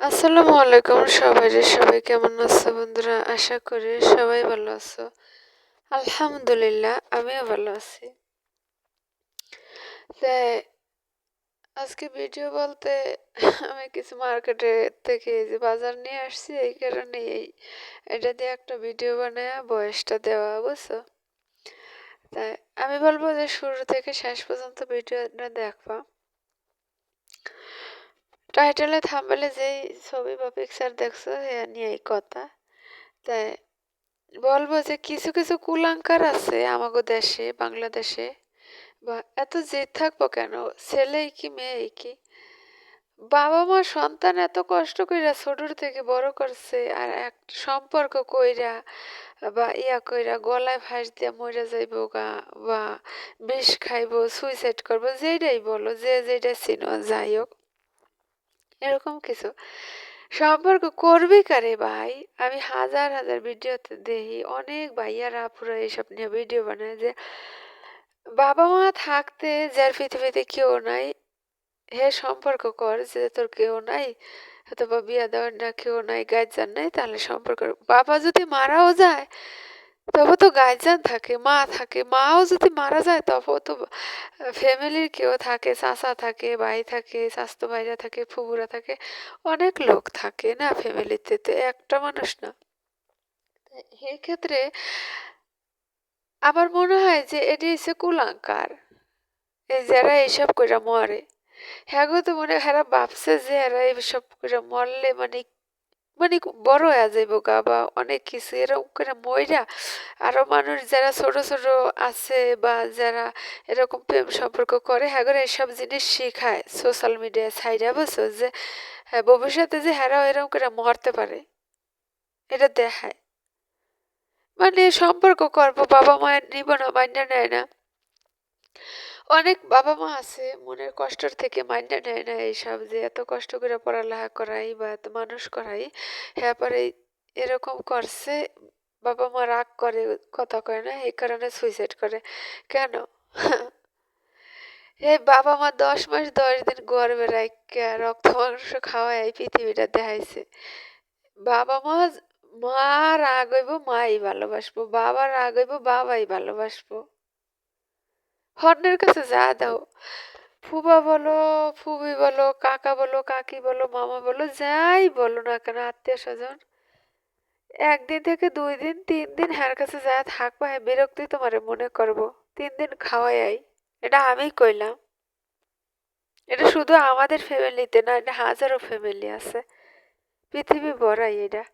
আসসালামু আলাইকুম সবাই সবাই কেমন আছো বন্ধুরা? আশা করি সবাই ভালো আছো। আলহামদুলিল্লাহ, আমিও ভালো আছি। তাই আজকে ভিডিও বলতে আমি কিছু মার্কেটে থেকে যে বাজার নিয়ে আসছি, এই কারণে এটা দিয়ে একটা ভিডিও বানায় বয়সটা দেওয়া, বুঝছ? তাই আমি বলব যে শুরু থেকে শেষ পর্যন্ত ভিডিওটা দেখবা। টাইটেলে থাম্বেলে যেই ছবি বা পিকচার দেখছ হ্যাঁ নিয়েই কথা। তাই বলব যে কিছু কিছু কুলাঙ্কার আছে আমাগো দেশে, বাংলাদেশে। বা এত জেদ থাকব কেন? ছেলেই কি মেয়েই কি? বাবা মা, সন্তান এত কষ্ট কইরা ছোটর থেকে বড় করছে, আর এক সম্পর্ক কইরা বা ইয়া কইরা গলায় ফাঁস দিয়া মরে যাইব গা, বা বিষ খাইব সুইসাইড করব যেটাই বলো, যে যেটা চিনো যাই হোক। এরকম কিছু। সম্পর্ক করবি কারে ভাই? আমি হাজার হাজার ভিডিওতে দেখি। অনেক ভাইয়ারা পুরো এইসব নিয়ে ভিডিও বানায় যে, বাবা মা থাকতে যার পৃথিবীতে কেউ নাই, হে সম্পর্ক কর যে তোর কেউ নাই, অথবা বিয়া দেওয়ার না কেউ নাই গার্জান নাই, তাহলে সম্পর্ক বাবা যদি মারাও যায় তবে তো গার্জিয়ান থাকে, মা থাকে, মাও যদি মারা যায় তবে তো ফ্যামিলির কেউ থাকে, চাচা থাকে, ভাই থাকে স্বাস্থ্য ভাইরা থাকে ফুবুরা থাকে, অনেক লোক থাকে না ফ্যামিলিতে তো একটা মানুষ না। এই ক্ষেত্রে আমার মনে হয় যে এটি হচ্ছে কুলাঙ্কার। যারা এইসব করে মরে হ্যাঁ তো মনে হয় হ্যাঁ ভাবছে যে এরা এইসব করে মরলে মানে মানে বড় হয়ে যাইব বা অনেক কিছু এরকম করে মইরা আরও মানুষ যারা ছোট ছোট আছে বা যারা এরকম প্রেম সম্পর্ক করে হ্যাঁ এসব জিনিস শিখায় সোশ্যাল মিডিয়ায় সাইডে বুঝছ? যে হ্যাঁ ভবিষ্যতে যে হ্যাঁ এরকম করে মরতে পারে, এটা দেখায়। মানে সম্পর্ক করব বাবা মায়ের নিব না মান্য নেয় না। অনেক বাবা মা আছে, মনের কষ্টর থেকে মাইন্ডা নেয় না এইসব যে এত কষ্ট করে পড়ালেখা করাই বা এত মানুষ করাই। হ্যাঁ পরে এরকম করছে বাবা মা রাগ করে, কথা কয় না, এই কারণে সুইসাইড করে। কেন? এই বাবা মা দশ মাস দশ দিন গর্বে রাখা রক্ত মাংস খাওয়ায় এই পৃথিবীটা দেখাইছে। বাবা মা মা রাগ হইব, মাই ভালোবাসবো, বাবা রাগ হইব, বাবাই ভালোবাসবো। হর্নের কাছে যা দাও। ফুবা বলো, ফুবি বলো, কাকা বলো, কাকি বলো, মামা বলো, যাই বলো না কেন আত্মীয় স্বজন একদিন থেকে দুই দিন, তিন দিন হ্যার কাছে যা থাকব হ্যাঁ বিরক্তি তোমার মনে করব। তিন দিন খাওয়াই আই। এটা আমি কইলাম। এটা শুধু আমাদের ফ্যামিলিতে না, এটা হাজারো ফ্যামিলি আছে। পৃথিবী বড়াই এটা।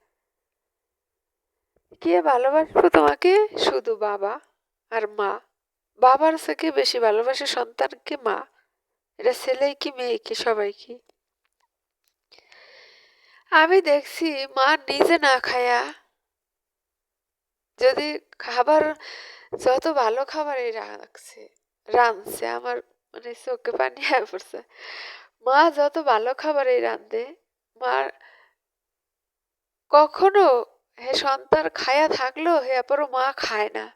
কে ভালোবাসবো তোমাকে? শুধু বাবা আর মা। বাবার থেকে বেশি ভালোবাসে সন্তানকে মা? এটা ছেলে কি মেয়ে কি সবাই কি? আমি দেখছি মা নিজে না খায়া যদি খাবার, যত ভালো খাবারই রাখছে, রাঁধছে, আমার মানে চোখে পানি হয়ে পড়ছে, মা যত ভালো খাবারই রাঁধে মার কখনো হে সন্তান খায়া থাকল হে আবারও মা খায় না।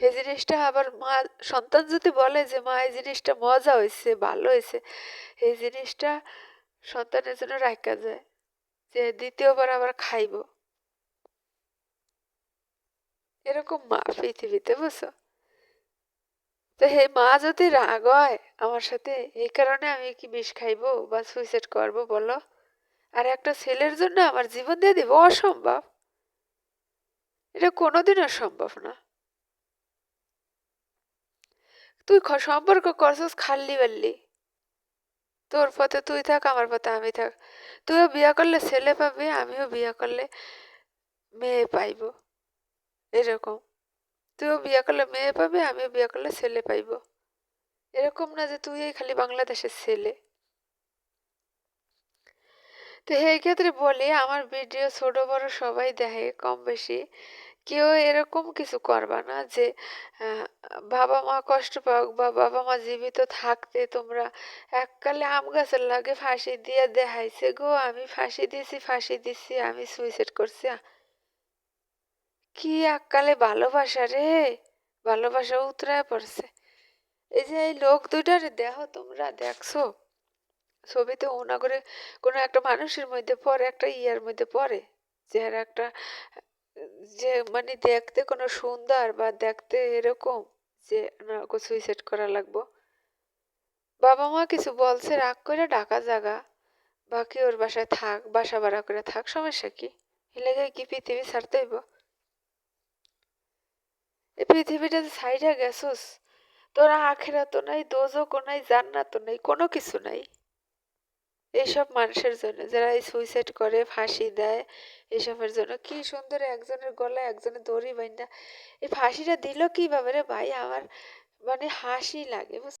এই জিনিসটা আবার মা, সন্তান যদি বলে যে, মা, এই জিনিসটা মজা হয়েছে, ভালো হয়েছে, এই জিনিসটা সন্তানের জন্য রাখা যায় যে, দ্বিতীয়বার আবার খাইব। এরকম মা পৃথিবীতে, বুঝছ? তো হে মা যদি রাগ হয় আমার সাথে, এই কারণে আমি কি বিষ খাইব বা সুইসাইড করব বলো? আর একটা ছেলের জন্য আমার জীবন দিয়ে দিব, অসম্ভব। এটা কোনোদিনও সম্ভব না। তুই সম্পর্ক করছিস খাল্লি বাল্লি। তোর পথে তুই থাক, আমার পথে আমি থাক। তুইও বিয়া করলে ছেলে পাবি, আমিও বিয়া করলে মেয়ে পাইব। এরকম। তুইও বিয়া করলে মেয়ে পাবি, আমিও বিয়া করলে ছেলে পাইব। এরকম না যে তুই এই খালি বাংলাদেশের ছেলে। তো এই ক্ষেত্রে বলি, আমার ভিডিও ছোট, বড় সবাই দেখে কম বেশি। কেউ এরকম কিছু করবা না যে বাবা মা কষ্ট পাক বা বাবা মা জীবিত থাকতে তোমরা এককালে আম গাছের লাগে ফাঁসি দিয়ে দেখাইছে গো, আমি ফাঁসি দিছি ফাঁসি দিছি, আমি সুইসাইড করছি। কি এককালে ভালোবাসা রে, ভালোবাসা উতরায় পড়ছে। এই যে এই লোক দুইটারে দেখো তোমরা দেখছ, ছবিতে ওনাগরে কোনো একটা মানুষের মধ্যে পড়ে, একটা ইয়ার মধ্যে পড়ে যার একটা যে মানে দেখতে কোনো সুন্দর বা দেখতে এরকম যে ওনাকে সুইসাইড করা লাগবো। বাবা মা কিছু বলছে, রাগ করে ডাকা জাগা। বাকি ওর বাসায় থাক, বাসা ভাড়া করে থাক, সমস্যা কি? এলাকায় কি পৃথিবী ছাড়তে হইব? এই পৃথিবীটা সাইডে গেছস, তোরা আখেরা তো নাই দোজকও নাই, জান্নাতও নাই, কোনো কিছু নাই। এইসব মানুষের জন্য, যারা এই সুইসাইড করে, ফাঁসি দেয়, এসবের জন্য। কি সুন্দর একজনের গলায় একজনের দড়ি বাইন্দা। এই ফাঁসিটা দিল কীভাবে রে ভাই? আমার মানে হাসি লাগে